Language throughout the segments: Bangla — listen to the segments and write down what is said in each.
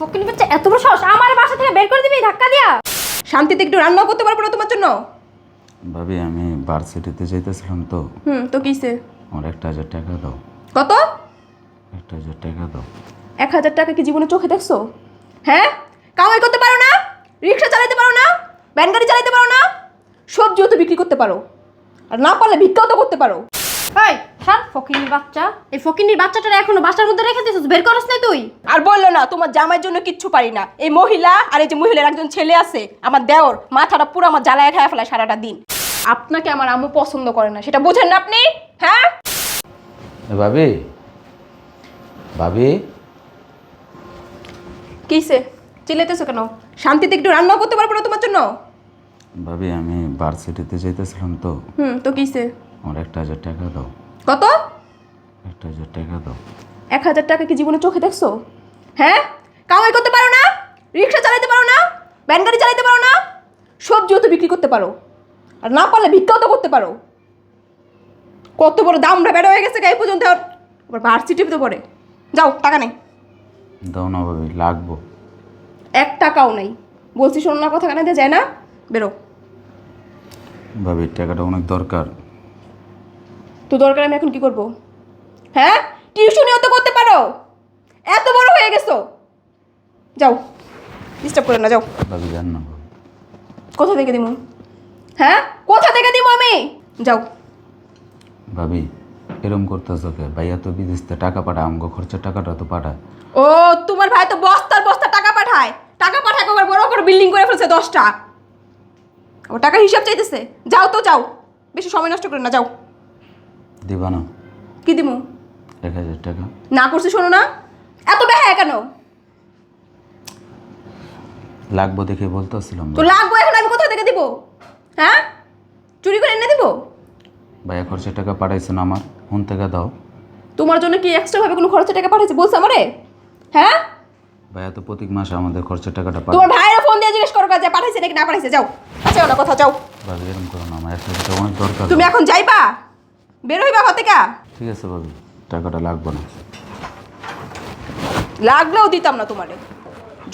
ফকিনি বাচ্চা এত বড় সাহস আমার বাসা থেকে বের করে দিবি ধাক্কা দিয়া। শান্তিতে একটু রান্নাও করতে পারব না তোমার জন্য? ভাবি আমি ভার্সিটিতে যাইতেছিলাম তো। হুম তো কিসে? আমার একটা হাজার টাকা দাও। কত? একটা হাজার টাকা দাও। এক হাজার টাকা কি জীবনে চোখে দেখছ? হ্যাঁ? কামাই করতে পারো না? রিক্সা চালাতে পারো না? ভ্যান গাড়ি চালাতে পারো না? সবজিও তো বিক্রি করতে পারো। আর না পারলে ভিক্ষাও তো করতে পারো। এই ছাড় ফকিনির বাচ্চা। এই ফকিনির বাচ্চাটা এখনও বাসার মধ্যে রেখে দিছিস বের করস নাই তুই? আর বলল না তোমার জামাইয়ের জন্য কিচ্ছু পারি না। এই মহিলা আর এই যে মহিলার একজন ছেলে আছে আমার দেওর মাথাটা পুরো আমার জ্বালায় খায় ফেলায় সারাটা দিন। আপনাকে আমার আম্মু পছন্দ করে না সেটা বুঝেন না আপনি? হ্যাঁ? এ ভাবি। ভাবি। কিসে চিল্লাইতেছো কেন? শান্তিতে একটু রান্নাও করতে পারব না তোমার জন্য? ভাবি আমি ভার্সিটিতে যাইতেছিলাম তো। হুম তো কিসে আমার একটা হাজার টাকা দাও। কত? একটা হাজার টাকা দাও। এক হাজার টাকা কি জীবনে চোখে দেখছ? হ্যাঁ? কামাই করতে পারো না? রিক্সা চালাতে পারো না? ভ্যান গাড়ি চালাতে পারো না? সবজিও তো বিক্রি করতে পারো। আর না পারলে ভিক্ষাও তো করতে পারো। কত বড় দামটা বেড়ে হয়ে গেছে গায়ে পর্যন্ত। আর আবার ভার্সিটিতে তো পড়ে। যাও টাকা নেই। দাও না ভাবি লাগবো। এক টাকাও নেই। বলছি শোনো না কথা কানে যায় না? বেরো। ভাবি টাকাটা অনেক দরকার। তো দরকার আমি এখন কি করব? হ্যাঁ? টিউশনিও তো করতে পারো। এত বড় হয়ে গেছো। যাও ডিস্টার্ব করে না যাও। ভাবি জান না কোথা থেকে দিব হ্যাঁ? কোথা থেকে দিব আমি? যাও। ভাবি এরম করতেছ কে? ভাইয়া তো বিদেশ থেকে টাকা পাঠায় আমগো খরচের টাকাটা তো পাঠায়। ও তোমার ভাই তো বস্তার বস্তা টাকা পাঠায়। টাকা পাঠায় আবার বড় করে বিল্ডিং করে ফেলছে দশটা। ও টাকার হিসাব চাইতেছে। যাও তো যাও। বেশি সময় নষ্ট করে না যাও। দিবা না। কি দিব এক হাজার টাকা। না করছি শোনো না। এত বেহায় কেন? লাগবো দেখে বলতেছিলাম। তো লাগবো এখন আমি কোথা থেকে দিব? হ্যাঁ? চুরি করে এনে দিব? ভাইয়া খরচের টাকা পাঠাইছেন আমার। ফোন থেকে দাও। তোমার জন্য কি এক্সট্রা ভাবে কোনো খরচের টাকা পাঠাইছে বলছে আমারে? হ্যাঁ? ভাইয়া তো প্রত্যেক মাসে আমাদের খরচের টাকাটা তোমার ভাইয়ের ফোন দিয়ে জিজ্ঞেস করো কাজে পাঠাইছে নাকি না পাঠাইছে। যাও। আচ্ছা না কথা যাও। ভাবি এরম করো না আমার এক হাজার টাকা অনেক দরকার। তুমি এখন যাইবা? বের হইবা ঘর থেকে ঠিক আছে ভাবি টাকাটা লাগবে না। লাগলেও দিতাম না তোমারে।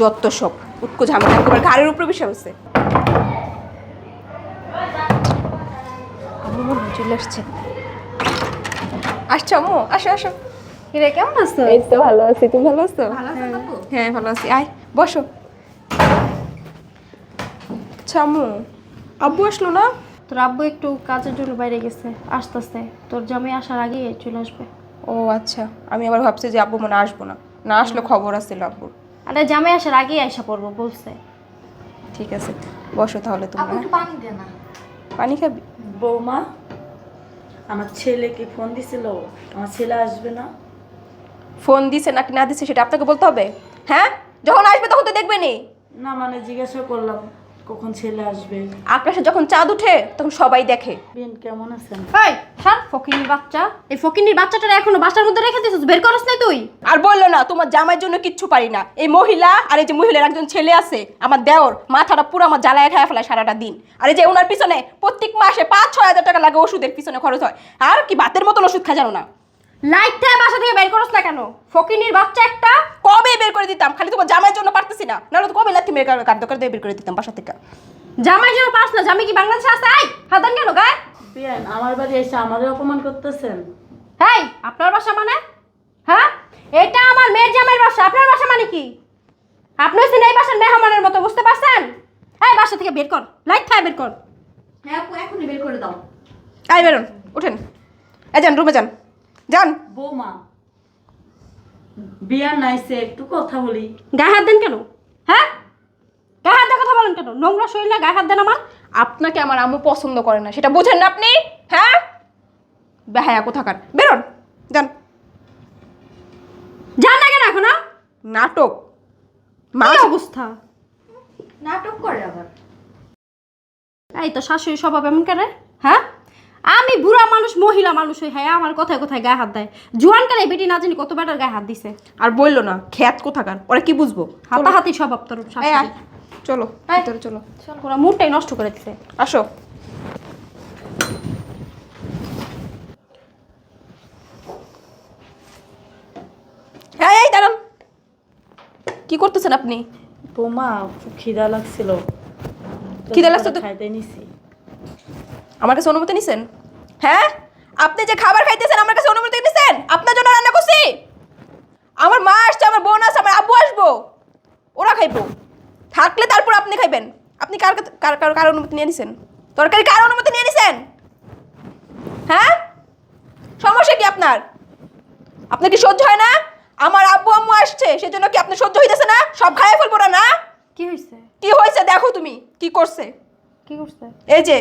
যত সব উৎকো ঝামেলা তোমার ঘাড়ের উপরে বিষয় হচ্ছে আম্মু চলে আসছে। আসছো আম্মু? আসো আসো। রে কেমন আছো? এই তো ভালো আছি তুমি ভালো আছো? ভালো আছো হ্যাঁ ভালো আছি। আয় বসো। আচ্ছা আম্মু আব্বু আসলো না? তোর আব্বু একটু কাজের জন্য বাইরে গেছে আসতেছে। তোর জামাই আসার আগে চলে আসবে। ও আচ্ছা আমি আবার ভাবছি যে আব্বু মনে আসব না। না আসলে খবর আসছিল আব্বুর। আরে জামাই আসার আগেই আইসা পড়ব বলছে। ঠিক আছে বসো তাহলে তুমি হ্যাঁ? পানি দে না। পানি খাবি? বৌমা আমার ছেলেকে ফোন দিছিল আমার ছেলে আসবে না। ফোন দিছে নাকি না দিছে সেটা আপনাকে বলতে হবে? হ্যাঁ? যখন আসবে তখন তো দেখবে নি। না মানে জিজ্ঞাসা করলাম। কখন ছেলে আসবে? আকাশে যখন চাঁদ উঠে তখন সবাই দেখে। বিন কেমন আছেন? এই ছাড় ফকিনির বাচ্চা। এই ফকিনির বাচ্চাটা এখনও বাসার মধ্যে রেখে দিছিস বের করস নাই তুই। আর বলল না তোমার জামাইয়ের জন্য কিচ্ছু পারি না। এই মহিলা আর এই যে মহিলার একজন ছেলে আছে আমার দেওর মাথাটা পুরো আমার জ্বালায় খায় ফেলায় সারাটা দিন। আর এই যে ওনার পিছনে প্রত্যেক মাসে পাঁচ ছয় হাজার টাকা লাগে ওষুধের পিছনে খরচ হয়। আর কি বাতের মতন ওষুধ খা জানো না? লাইট থেকে বাসা থেকে বের করস না কেন? ফকিনির বাচ্চা একটা কবে বের করে দিতাম? খালি তোমার জামাইয়ের জন্য পারতেছি না। নাহলে তো কবে লাথি মেরে কার্য করে বের করে দিতাম বাসা থেকে। জামাই যেন পাস না জামাই কি বাংলাদেশে আছে? আই হাতান কেন গায়ে? বিয়ান আমার বাড়ি এসে আমাদের অপমান করতেছেন। হেই আপনার বাসা মানে? হ্যাঁ? এটা আমার মেয়ের জামাইয়ের বাসা। আপনার বাসা মানে কি? আপনি হচ্ছেন এই বাসার মেহমানের মতো বুঝতে পারছেন? এই বাসা থেকে বের কর। লাইট থেকে বের কর। হ্যাঁ এখনই বের করে দাও। আই বেরোন উঠেন। এই যান রুমে যান। যান বৌমা বিয়ান নাইসে একটু কথা বলি। গায়ে হাত দেন কেন? হ্যাঁ? গায়ে হাত দিয়ে কথা বলেন কেন? নোংরা শরীরে গায়ে হাত দেন আমার। আপনাকে আমার আম্মু পছন্দ করে না সেটা বুঝেন না আপনি? হ্যাঁ? বেহায়া কোথাকার? বেরোন যান যান না কেন এখন? নাটক। মা অবস্থা? নাটক করে আবার। এই তো শাশুড়ি স্বভাব এমন করে হ্যাঁ? আমি বুড়া মানুষ মহিলা মানুষ হই হ্যাঁ আমার কথায় কথায় গায়ে হাত দেয়। জোয়ান কালে বেটি না জানি কত বেটার গায়ে হাত দিছে? আর বলল না খ্যাত কোথাকার? ওরা কি বুঝব? হাতাহাতি স্বভাব তোর চলো ভিতরে চলো। ওরা মুডটাই নষ্ট করে দিছে। আসো। এই এই দাঁড়ান। কি করতেছেন আপনি? বৌমা খুব খিদা লাগছিল। খিদা লাগছে তো- খাইতে নিছি। আমার কাছে অনুমতি নিছেন? হ্যাঁ? আপনি যে খাবার খাইতেছেন আমার কাছে অনুমতি নিছেন? আপনার জন্য রান্না করছি। আমার মা আসছে আমার বোন আসছে আমার আব্বু আসব। ওরা খাইবো। থাকলে তারপর আপনি খাইবেন। আপনি কার কার কার কার অনুমতি নিয়ে নিছেন? তরকারি কার অনুমতি নিয়ে নিছেন? হ্যাঁ? সমস্যা কি আপনার? আপনার কি সহ্য হয় না? আমার আব্বু আম্মু আসছে সেজন্য কি আপনার সহ্য হইতেছে না? সব খাইয়ে ফেলব না না? কি হয়েছে কি হয়েছে দেখো তুমি কি করছে? কি করছে? এই যে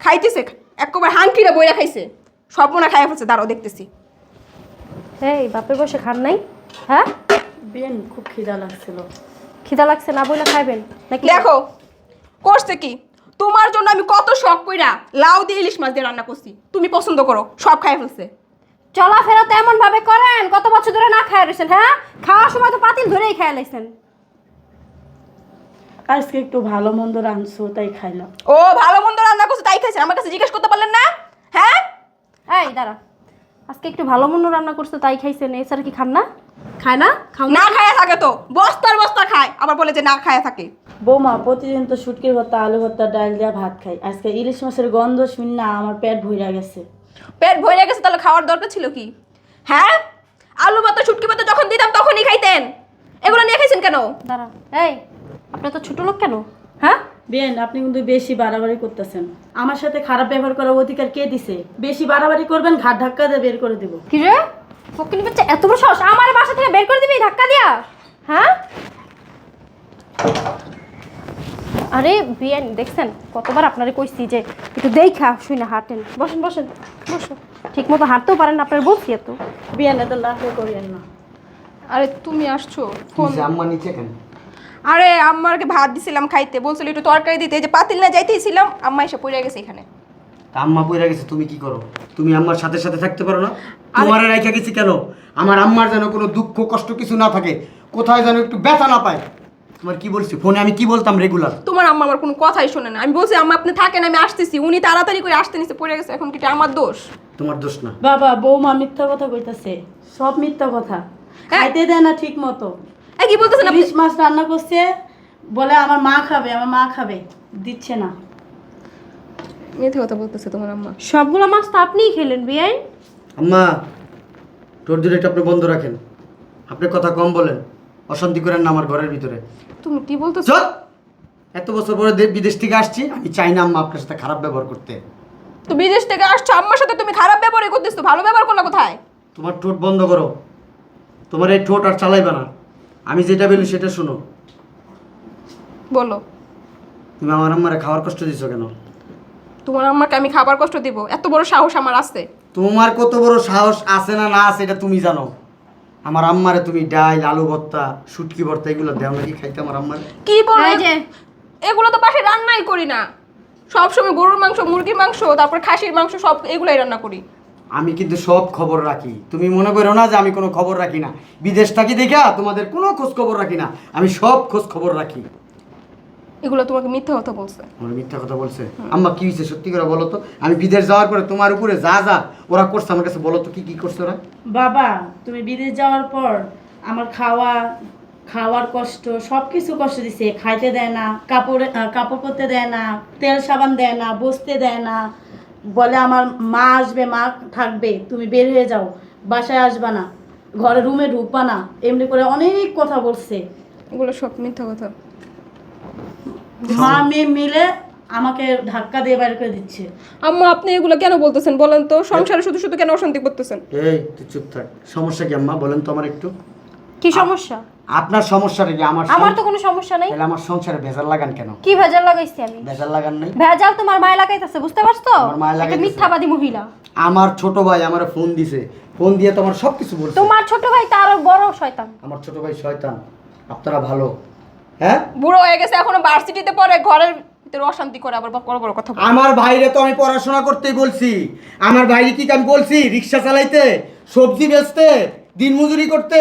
খাইতেছে একবার হাঙ্কিরা বইরা খাইছে। সব মনে খাইয়া ফেলছে দাঁড়াও দেখতেছি। এই বাপের বসে খান নাই? হ্যাঁ? বেন খুব খিদা লাগছিল। খিদা লাগছে না বইলা খাইবেন? নাকি দেখো করছে কি? তোমার জন্য আমি কত শখ কইরা লাউ দিয়ে ইলিশ মাছ দিয়ে রান্না করছি। তুমি পছন্দ করো সব খাইয়া ফেলছে। চলাফেরা তো এমন ভাবে করেন কত বছর ধরে না খাইয়া রয়েছেন হ্যাঁ? খাওয়ার সময় তো পাতিল ধরেই খাইয়া লাইছেন। আজকে একটু ভালো মন্দ রাঁধছো তাই খাইলাম ও ভালো মন্দ রান্না করছ তাই খাইছে আমার কাছে জিজ্ঞেস করতে পারলেন না? হ্যাঁ? এই দাঁড়া। আজকে একটু ভালো মন্দ রান্না করছ তাই খাইছেন। এছাড়া কি খান না? খায় না? খাও না। খায়া থাকে তো। বস্তার বস্তা খায়। আবার বলে যে না খায়া থাকে। বৌমা প্রতিদিন তো শুটকির ভর্তা আলু ভর্তা ডাল দিয়া ভাত খাই। আজকে ইলিশ মাছের গন্ধ শুন না আমার পেট ভইরা গেছে। পেট ভরে গেছে তাহলে খাওয়ার দরকার ছিল কি? হ্যাঁ? আলু ভাত শুটকি ভাত যখন দিতাম তখনই খাইতেন। এগুলো নিয়ে খাইছেন কেন? দাঁড়া। এই আপনি তো ছোট লোক কেন? হ্যাঁ? বেন আপনি কিন্তু বেশি বাড়াবাড়ি করতেছেন। আমার সাথে খারাপ ব্যবহার করার অধিকার কে দিছে? বেশি বাড়াবাড়ি করবেন ঘাট ধাক্কা দিয়ে বের করে দেবো। কি রে? ফকিনি বাচ্চা এত বড় সাহস? আমার বাসা থেকে বের করে দিবি ধাক্কা দিয়া? হ্যাঁ? আরে বিয়ান দেখছেন? কতবার আপনারে কইছি যে একটু দেখা শুই না হাঁটেন। বসেন বসেন বসুন। ঠিক মতো হাঁটতেও পারেন না আপনার বলছি এত। বিয়ান এত লাফে করিয়েন না। আরে তুমি আসছো ফোন আম্মা নিচে কেন? আরে আম্মাকে ভাত দিছিলাম খাইতে বলছিল একটু তরকারি দিতে এই যে পাতিল না যাইতেছিলাম আম্মা এসে পড়ে গেছে এখানে। তা আম্মা পড়ে গেছে তুমি কি করো? তুমি আম্মার সাথে সাথে থাকতে পারো না? তোমার রেখে গেছি কেন? আমার আম্মার যেন কোনো দুঃখ কষ্ট কিছু না থাকে কোথায় যেন একটু ব্যথা না পায়? তোমার কি বলছি? ফোনে আমি কি বলতাম রেগুলার তোমার আম্মা আমার কোনো কথাই শোনে না। আমি বলছি আম্মা আপনি থাকেন আমি আসতেছি। উনি তাড়াতাড়ি করে আসতে নিচে পড়ে গেছে। এখন কি এটা আমার দোষ? তোমার দোষ না। বাবা বৌমা মিথ্যা কথা কইতাছে। সব মিথ্যা কথা। খাইতে দেয় না ঠিক মতো কি বলতেছেন আপনি? ইলিশ মাছ রান্না করছে বলে আমার মা খাবে আমার মা খাবে দিচ্ছে না। মিথ্যে কথা বলতেছে তোমার আম্মা। সবগুলো মাছ তো আপনিই খেলেন বিয়াই। আম্মা টোর দূরে আপনি বন্ধ রাখেন। আপনি কথা কম বলেন অশান্তি করেন না আমার ঘরের ভিতরে। তুমি কি বলতেছো? এত বছর পরে দে- বিদেশ থেকে আসছি আমি চাই না আম্মা আপনার সাথে খারাপ ব্যবহার করতে। তো বিদেশ থেকে আসছো আম্মার সাথে তুমি খারাপ ব্যবহারই করতেছো ভালো ব্যবহার করলা কোথায়? তোমার ঠোঁট বন্ধ করো। তোমার এই ঠোঁট আর চালাইবে না। আমি যেটা বলি সেটা শোনো। বলো। তুমি আমার আম্মারে খাওয়ার কষ্ট দিছো কেন? তোমার আম্মাকে আমি খাবার কষ্ট দিব? এত বড় সাহস আমার আছে। তোমার কত বড় সাহস আছে না না আছে এটা তুমি জানো। আমার আম্মারে তুমি ডাল আলু ভর্তা শুটকি ভর্তা এগুলো দেও নাকি খাইতে আমার আম্মারে? কি বলো? এই যে। এগুলো তো পাশে রান্নাই করি না। সব সময় গরুর মাংস মুরগির মাংস তারপর খাসির মাংস সব এগুলাই রান্না করি। আমি কিন্তু সব খবর রাখি। তুমি মনে করো না যে আমি কোনো খবর রাখি না? বিদেশ থাকি দেখা? তোমাদের কোনো খোঁজ খবর রাখি না। আমি সব খোঁজ খবর রাখি। এগুলো তোমাকে মিথ্যা কথা বলছে। আমার মিথ্যা কথা বলছে? আম্মা কি হয়েছে সত্যি করে বলো তো? আমি বিদেশ যাওয়ার পরে তোমার উপরে যা যা ওরা করছে আমার কাছে বলো তো কি কি করছে ওরা? বাবা তুমি বিদেশ যাওয়ার পর আমার খাওয়া খাওয়ার কষ্ট সব কিছু কষ্ট দিছে। খাইতে দেয় না কাপড় কাপড় পরতে দেয় না তেল সাবান দেয় না বসতে দেয় না। বলে আমার মা আসবে মা থাকবে তুমি বের হয়ে যাও বাসায় আসবা না ঘরে রুমে ঢুকবা না এমনি করে অনেক কথা বলছে। এগুলো সব মিথ্যা কথা। মা মেয়ে মিলে আমাকে ধাক্কা দিয়ে বাইরে করে দিচ্ছে। আম্মা আপনি এগুলো কেন বলতেছেন বলেন তো? সংসারে শুধু শুধু কেন অশান্তি করতেছেন? এই তুই চুপ থাক। সমস্যা কি আম্মা? বলেন তো আমার একটু। কি সমস্যা? আপনার সমস্যাটা কি আমার আমার তো কোনো সমস্যা নাই। তাহলে আমার সংসারে ভেজাল লাগান কেন? কি ভেজাল লাগাইছি আমি? ভেজাল লাগান নাই? ভেজাল তোমার মায় লাগাইতেছে বুঝতে পারছ? আমার মায় একটা লাগাইতাছে। মিথ্যাবাদী মহিলা। আমার ছোট ভাই আমার ফোন দিছে। ফোন দিয়ে তোমার সব কিছু বলছে। তোমার ছোট ভাই তো আরও বড় শয়তান। আমার ছোট ভাই শয়তান। আপনারা ভালো। হ্যাঁ? বুড়ো হয়ে গেছে এখনও ভার্সিটিতে পড়ে ঘরের ভিতরে অশান্তি করে আবার বড় বড় কথা বলে। আমার ভাইরে তো আমি পড়াশোনা করতেই বলছি। আমার ভাইরে কি আমি বলছি? রিক্সা চালাইতে সবজি বেচতে দিনমজুরি করতে।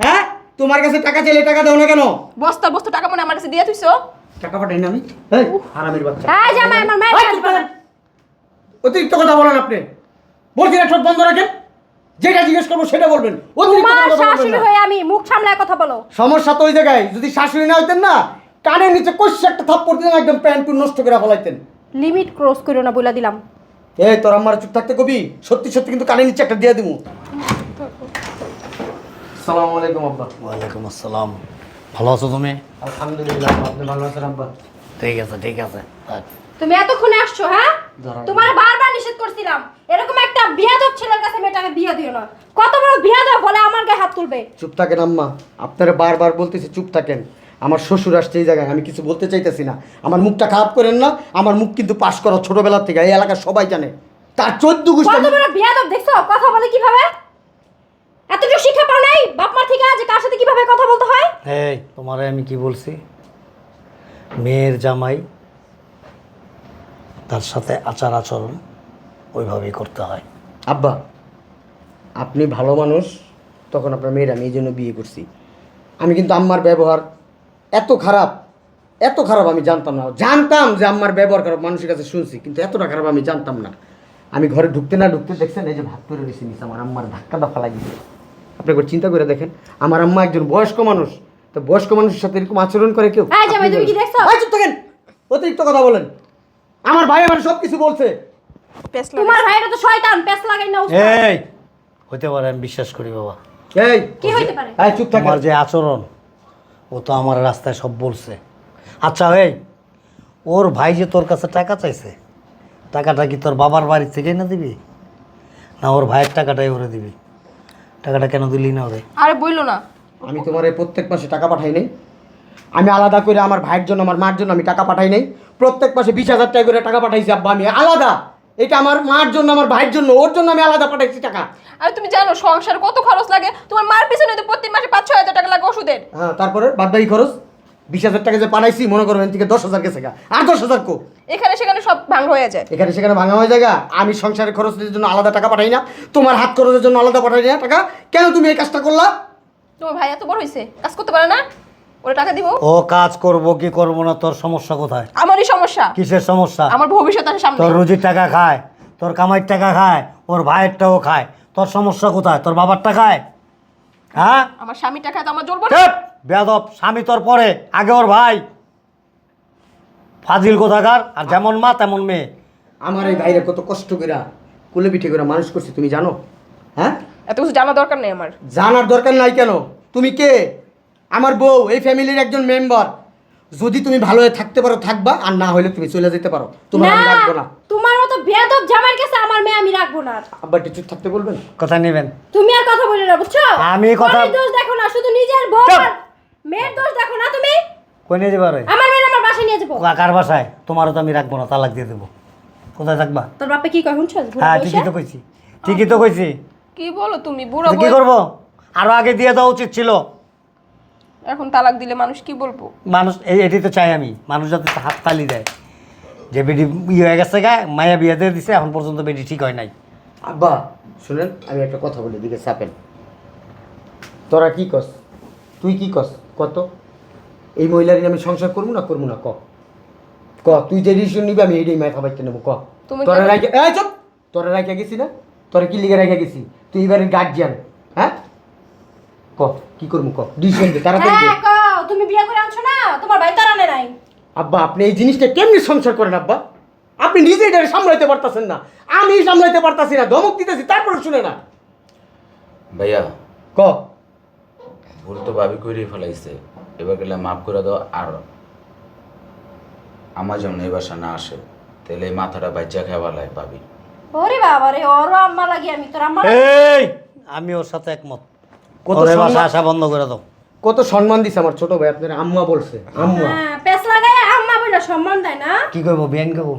হ্যাঁ? তোমার কাছে টাকা চাইলে টাকা দাও না কেন? বস্তা বস্তা টাকা মনে আমার কাছে দিয়ে তুইছো টাকা পাঠাই না আমি? এই হারামির বাচ্চা। এই জামাই আমার মায়ের। অতিরিক্ত কথা বলেন আপনি। বলছি না ঠোঁট বন্ধ রাখেন। যেটা জিজ্ঞেস করব সেটা বলবেন। তোমার শাশুড়ি। হয়ে আমি মুখ সামলায় কথা বলো। সমস্যা তো ওই জায়গায়। যদি শাশুড়ি না হইতেন না কানের নিচে কষে একটা থাপ্পড় দিতেন একদম প্যান্ট নষ্ট করে ফলাইতেন। লিমিট ক্রস করো না বলে দিলাম। এই তোর আমার চুপ থাকতে কবি? সত্যি সত্যি কিন্তু কানের নিচে একটা দিয়ে দিবো সালাম আলাইকুম আব্বা। ওয়ালাইকুম আসসালাম। ভালো আছো তুমি? আলহামদুলিল্লাহ আপনি ভালো আছেন আব্বা? ঠিক আছে ঠিক আছে। তুমি এতক্ষণে আসছো হ্যাঁ? তোমার বারবার নিষেধ করছিলাম। এরকম একটা বিয়াদব ছেলের কাছে মেয়েটাকে বিয়ে দিও না। কত বড় বিয়াদব বলে আমার গায়ে হাত তুলবে? চুপ থাকেন আম্মা। আপনারা বারবার বলতেছি চুপ থাকেন। আমার শ্বশুর আসছে এই জায়গায় আমি কিছু বলতে চাইতেছি না। আমার মুখটা খারাপ করেন না আমার মুখ কিন্তু পাশ করা ছোটবেলা থেকে এই এলাকার সবাই জানে। তার চোদ্দ গোষ্ঠী কত বড় বিয়াদব দেখছ? কথা বলে কীভাবে? এতটুকু শিক্ষা পাও নাই? বাপ মার থেকে যে কার সাথে কীভাবে কথা বলতে হয়? এই তোমারে আমি কি বলছি? মেয়ের জামাই তার সাথে আচার আচরণ ওইভাবেই করতে হয়। আব্বা আপনি ভালো মানুষ তখন আপনার মেয়ের আমি এই জন্য বিয়ে করছি। আমি কিন্তু আম্মার ব্যবহার এত খারাপ এত খারাপ আমি জানতাম না। জানতাম যে আম্মার ব্যবহার খারাপ মানুষের কাছে শুনছি কিন্তু এতটা খারাপ আমি জানতাম না। আমি ঘরে ঢুকতে না ঢুকতে দেখছেন এই যে ভাত করে নিছি নিছে আমার আম্মার ধাক্কা দাফা লাগিয়েছে। আপনি একবার চিন্তা করে দেখেন। আমার আম্মা একজন বয়স্ক মানুষ তো বয়স্ক মানুষের সাথে এরকম আচরণ করে কেউ? এই জামাই, তুমি কি দেখছ? এই, চুপ থাকেন। অতিরিক্ত কথা বলেন। আমার ভাই আমার সব কিছু বলছে তোমার ভাইটা তো শয়তান পেছ লাগাই না উস্তাদ। এই। হইতে পারে আমি বিশ্বাস করি বাবা। এই। কি হইতে পারে? এই চুপ থাকেন। তোমার যে আচরণ ও তো আমার রাস্তায় সব বলছে। আচ্ছা এই ওর ভাই যে তোর কাছে টাকা চাইছে টাকাটা কি তোর বাবার বাড়ি থেকে না দিবি? না ওর ভাইয়ের টাকাটাই ওরে দিবি? টাকাটা কেন দিলি না ওরে? আরে বইলো না। আমি তোমার এই প্রত্যেক মাসে টাকা পাঠাই নাই। আমি আলাদা করে আমার ভাইয়ের জন্য আমার মার জন্য আমি টাকা পাঠাই নাই। প্রত্যেক মাসে বিশ হাজার টাকা করে টাকা পাঠাইছি আব্বা আমি আলাদা। এটা আমার মার জন্য আমার ভাইয়ের জন্য ওর জন্য আমি আলাদা পাঠাইছি টাকা। আর তুমি জানো সংসার কত খরচ লাগে। তোমার মার পিছনে তো প্রতি মাসে পাঁচ ছয় হাজার টাকা লাগে ওষুধের। হ্যাঁ তারপরে বাদবাকি খরচ। বিশ হাজার টাকা যে পাঠাইছি মনে করো এখান থেকে দশ হাজার গেছে আর দশ হাজার কো? এখানে সেখানে সব ভাঙ হয়ে যায়। এখানে সেখানে ভাঙা হয়ে জায়গা আমি সংসারের খরচের জন্য আলাদা টাকা পাঠাই না। তোমার হাত খরচের জন্য আলাদা পাঠাই না টাকা। কেন তুমি এই কাজটা করলা? তোমার ভাই এত বড় হয়েছে কাজ করতে পারে না? ওরা টাকা দিব। ও কাজ করব কি করব না তোর সমস্যা কোথায়? আমারই সমস্যা। কিসের সমস্যা? আমার ভবিষ্যৎ আছে সামনে। তোর রুজির টাকা খায় তোর কামাইয়ের টাকা খায় ওর ভাইয়েরটাও খায়। তোর সমস্যা কোথায়? তোর বাবারটা খায়? হ্যাঁ? আমার স্বামীর টাকা তো আমার চুপ! বেয়াদব স্বামী তোর পরে। আগে ওর ভাই ফাজিল কোথাকার আর যেমন মা তেমন মেয়ে। আমার এই ভাইরে কত কষ্ট করে কুলে পিঠে করে মানুষ করছি তুমি জানো? হ্যাঁ? এত কিছু জানা দরকার নেই আমার। জানার দরকার নাই কেন? তুমি কে? আমার বউ এই ফ্যামিলির একজন মেম্বার। যদি তুমি ভালো হয়ে থাকতে পারো থাকবা আর না হলে তুমি চলে যেতে পারো। তোমার আমি রাখব না। তোমার মতো বিয়াদব জামাইয়ের কাছে আমার মেয়ে আমি রাখব না। আব্বা একটু চুপ থাকতে বলবেন? কোথায় নেবেন। তুমি আর কথা বলি না বুঝছ? আমি কথা- দোষ দেখো না শুধু নিজের বউ মেয়ের দোষ দেখো না তুমি। কই নিয়ে যাবে আমার যাব কার বাসায়। তোমারও তো আমি রাখব না তালাক দিয়ে দেবো। কোথায় থাকবা? তোর বাপে কি কয় শুনছো? হ্যাঁ ঠিকই তো কইছি। ঠিকই তো কইছি। কি বলো তুমি বুড়ো তো কি করব? আরও আগে দিয়ে দেওয়া উচিত ছিল। এখন তালাক দিলে মানুষ কি বলব? মানুষ এই এটি তো চাই আমি। মানুষ যাতে হাত তালি দেয়। যে বেডি ইয়ে হয়ে গেছে গা মায়া বিয়ে দিয়ে দিছে এখন পর্যন্ত বেডি ঠিক হয় নাই। আব্বা শুনেন আমি একটা কথা বলি দিকে চাপেন। তোরা কি কস? তুই কি কস? কত? এই মহিলার আমি সংসার করব না করব না? ক? ক তুই যে ডিসিশন নিবি আমি এইটাই মাথা বাইতে নেব ক। তুমি তোরা রাখে এই চুপ! তোরা রাখে গেছি না? তোরা কি লিগে রেখে গেছি? তুই এবারে গার্জিয়ান হ্যাঁ? ক কি করব ক? ডিসিশন দে তাড়াতাড়ি দে। হ্যাঁ কও তুমি বিয়ে করে আনছো না? তোমার ভাই তার আনে নাই। আব্বা আপনি এই জিনিসটা কেমনি সংসার করেন আব্বা? আপনি নিজে এটা সামলাইতে পারতাছেন না। আমি সামলাইতে পারতাছি না ধমক দিতেছি তারপরে শুনে না। ভাইয়া। ক? ভুল তো ভাবি করেই ফেলাইছে। এবার গেলে মাফ করে দাও আর আমার যেমন এই বাসা না আসে তাহলে এই মাথাটা বাচ্চা খেয়ালায় ভাবি। ওরে বাবা রে ওরও আম্মা লাগি আমি তোর আম্মা এই! আমি ওর সাথে একমত। কত ওর এই বাসা আসা বন্ধ করে দাও। কত সম্মান দিছে আমার ছোট ভাই আপনার আম্মা বলছে আম্মা। হ্যাঁ পেছ লাগাই আম্মা বলে সম্মান দেয় না? কি করব বিয়ান করব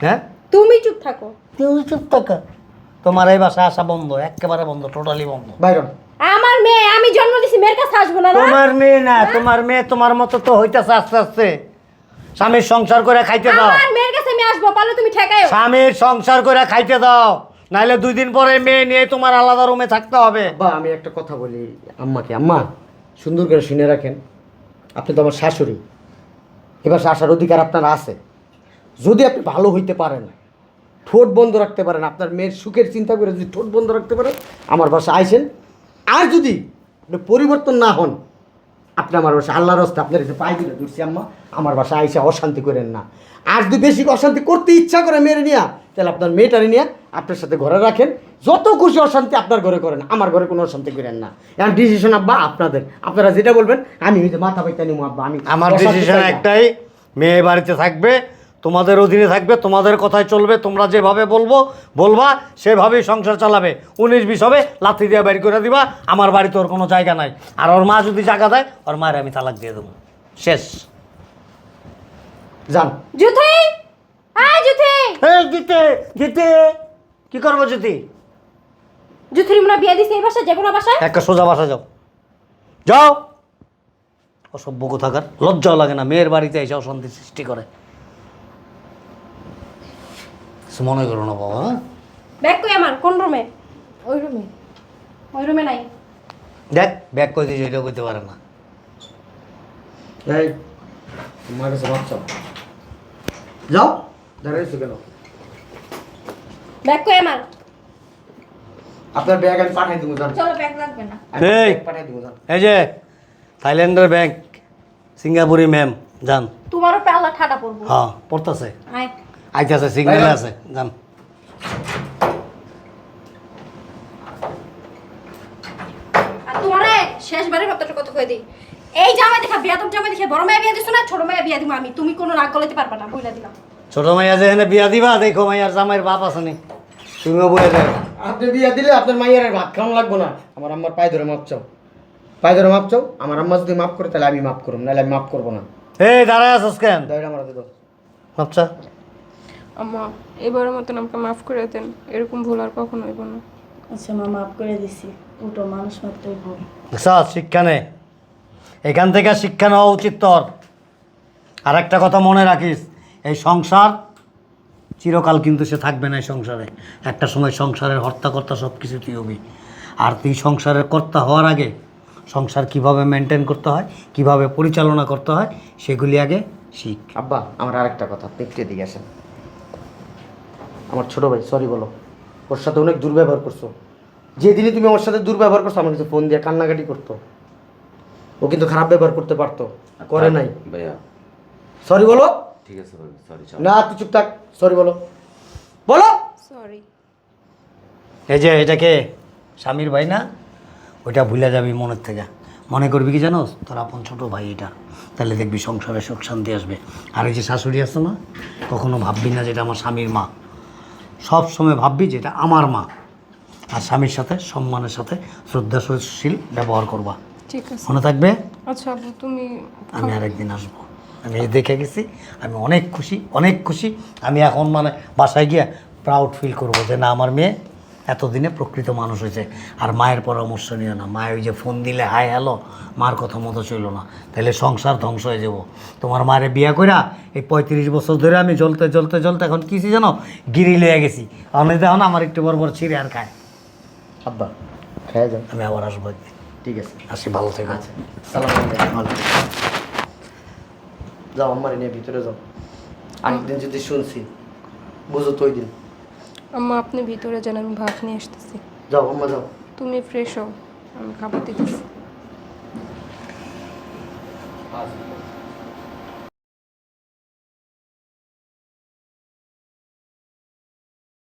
হ্যাঁ? তুমি চুপ থাকো। তুই চুপ থাকা। তোমার এই বাসা আসা বন্ধ একেবারে বন্ধ টোটালি বন্ধ। বাইরন। আমার মেয়ে আমি জন্ম দিছি মেয়ের কাছে আসব না না? তোমার মেয়ে না তোমার মেয়ে তোমার মতো তো হইতেছে আস্তে আস্তে। স্বামীর সংসার করে খাইতে দাও। আমার মেয়ের কাছে আমি আসব পারলে তুমি ঠেকাইও। স্বামীর সংসার করে খাইতে দাও। নাইলে দুই দিন পরে মেয়ে নিয়ে তোমার আলাদা রুমে থাকতে হবে। বা আমি একটা কথা বলি আম্মাকে। আম্মা সুন্দর করে শুনে রাখেন আপনি তো আমার শাশুড়ি। এবার আসার অধিকার আপনার আছে। যদি আপনি ভালো হইতে পারেন ঠোঁট বন্ধ রাখতে পারেন আপনার মেয়ের সুখের চিন্তা করে যদি ঠোঁট বন্ধ রাখতে পারেন আমার বাসা আইসেন। আর যদি আপনি পরিবর্তন না হন আপনি আমার বাসা আল্লাহর রাস্তা আপনার এসে পাই দিলে দুরছি আম্মা। আমার বাসা আইসে অশান্তি করেন না। আর যদি বেশি অশান্তি করতে ইচ্ছা করে মেরে নিয়া তাহলে আপনার মেয়েটারে নিয়ে আপনার সাথে ঘরে রাখেন। যত খুশি অশান্তি আপনার ঘরে করেন আমার ঘরে কোনো অশান্তি করেন না। এখন ডিসিশন আব্বা আপনাদের। আপনারা যেটা বলবেন আমি ওই যে মাথা পাইতে নিবো আব্বা আমি আমার ডিসিশন একটাই মেয়ে বাড়িতে থাকবে তোমাদের অধীনে থাকবে তোমাদের কথায় চলবে তোমরা যেভাবে বলব বলবা সেভাবেই সংসার চালাবে। উনিশ বিশ হবে লাথি দিয়ে বাড়ি করে দিবা আমার বাড়িতে ওর কোনো জায়গা নাই। আর ওর মা যদি জায়গা দেয় ওর মায়ের আমি তালাক দিয়ে দেবো। শেষ। যান। জুথি আয় জুথি এই জিতে জিতে! কি করব জিতি জুথির মনে হয় বিয়ে দিছে এই বাসায় যে কোনো বাসায়? একটা সোজা বাসা যাও। যাও! অসভ্য কোথাকার। লজ্জাও লাগে না মেয়ের বাড়িতে এসে অশান্তি সৃষ্টি করে। মনে করো না বাবা হ্যাঁ? ব্যাগ কই আমার? কোন রুমে? ওই রুমে। ওই রুমে নাই। দেখ ব্যাগ কই দিয়েছে এটাও করতে পারে না। এই তোমার কাছে ভাত চাও? যাও দাঁড়াইছো কেন? ব্যাগ কই আমার? আপনার ব্যাগ আমি পাঠাই দেবো যান চলো ব্যাগ লাগবে না। এই। ব্যাগ পাঠাই দেবো যান এই যে থাইল্যান্ডের ব্যাংক সিঙ্গাপুরি ম্যাম যান তোমারও পেলা ঠাটা পড়ব। হ্যাঁ পড়তেছে। আয়। আইতেছে সিগন্যালে আছে যান। আর তোমারে শেষবারের মতো কথা দিই। এই জামাই দেখা বিয়াদব জামাই দেখে বড় মেয়ে বিয়ে দিছো না ছোট মেয়ে বিয়ে দিব আমি। তুমি কোনো রাগ গলাতে পারবা না বইলা দিলাম। ছোট মাইয়া যে এনে বিয়া দিবা দেখো মাইয়ার জামাইয়ের বাপ আছে নি। তুমিও বলে যাও আপনি বিয়ে দিলে আপনার মাইয়ের ভাত খাওয়ানো লাগবো না। আমার আম্মার পায়ে ধরে মাপ চাও। পায়ে ধরে মাপ চাও? আমার আম্মা যদি মাফ করে তাহলে আমি মাফ করব নাহলে আমি মাফ করব না। এই দাঁড়ায় কেন? দিল আম্মা এবারের মতন আমাকে মাফ করে দেন এরকম ভুল আর কখনো হইব না। আচ্ছা মা মাফ করে দিছি। উঠো মানুষ মাত্রই ভুল। স্যার শিক্ষা নে। এখান থেকে শিক্ষা নেওয়া উচিত তোর। আর একটা কথা মনে রাখিস এই সংসার চিরকাল কিন্তু সে থাকবে না এই সংসারে। একটা সময় সংসারের হর্তাকর্তা সব কিছু তুই হবি। আর তুই সংসারের কর্তা হওয়ার আগে সংসার কীভাবে মেনটেন করতে হয় কীভাবে পরিচালনা করতে হয় সেগুলি আগে শিখ। আব্বা আমার আরেকটা কথা একটু এদিকে আসেন। আমার ছোট ভাই সরি বলো। ওর সাথে অনেক দুর্ব্যবহার করছ। যেদিনই তুমি ওর সাথে দুর্ব্যবহার করছ আমার কাছে ফোন দিয়ে কান্নাকাটি করতো। ও কিন্তু খারাপ ব্যবহার করতে পারতো করে নাই। ভাইয়া। সরি বলো। ঠিক আছে সরি না তুই চুপ থাক সরি বলো। বলো। সরি এই যে এটাকে স্বামীর ভাই না? ওইটা ভুলে যাবি মনের থেকে। মনে করবি কি জানোস? তোর আপন ছোট ভাই এটা। তাহলে দেখবি সংসারে সুখ শান্তি আসবে। আর এই যে শাশুড়ি আছে না কখনো ভাববি না যেটা আমার স্বামীর মা। সব সময় ভাববি যেটা আমার মা। আর স্বামীর সাথে সম্মানের সাথে শ্রদ্ধাশীল ব্যবহার করবা। ঠিক আছে। মনে থাকবে? আচ্ছা তুমি আমি আরেকদিন আসব। আমি দেখে গেছি আমি অনেক খুশি অনেক খুশি। আমি এখন মানে বাসায় গিয়ে প্রাউড ফিল করব যে না আমার মেয়ে এতদিনে প্রকৃত মানুষ হয়েছে। আর মায়ের পরামর্শ নিও না। মায়ের ওই যে ফোন দিলে হাই হ্যালো মার কথা মতো ছিল না। তাহলে সংসার ধ্বংস হয়ে যাব। তোমার মায়ের বিয়া কইরা এই পঁয়ত্রিশ বছর ধরে আমি জ্বলতে জ্বলতে জ্বলতে এখন কিসি জানো? গিরি লয়ে গেছি। আমি দেখো না আমার একটু বড় বড় ছিঁড়ে আর খায়। আব্বা খেয়ে যান আমি আবার আসব ঠিক আছে। আসি ভালো থেকে। আচ্ছা সালাম আলাইকুম। যাও আমার নিয়ে ভিতরে যাও। আরেকদিন যদি শুনছি বুঝো তো ওই দিন। আম্মা আপনি ভিতরে যান আমি ভাত নিয়ে আসতেছি। যাও আম্মা যাও। তুমি ফ্রেশ হও আমি খাবার দিতেছি।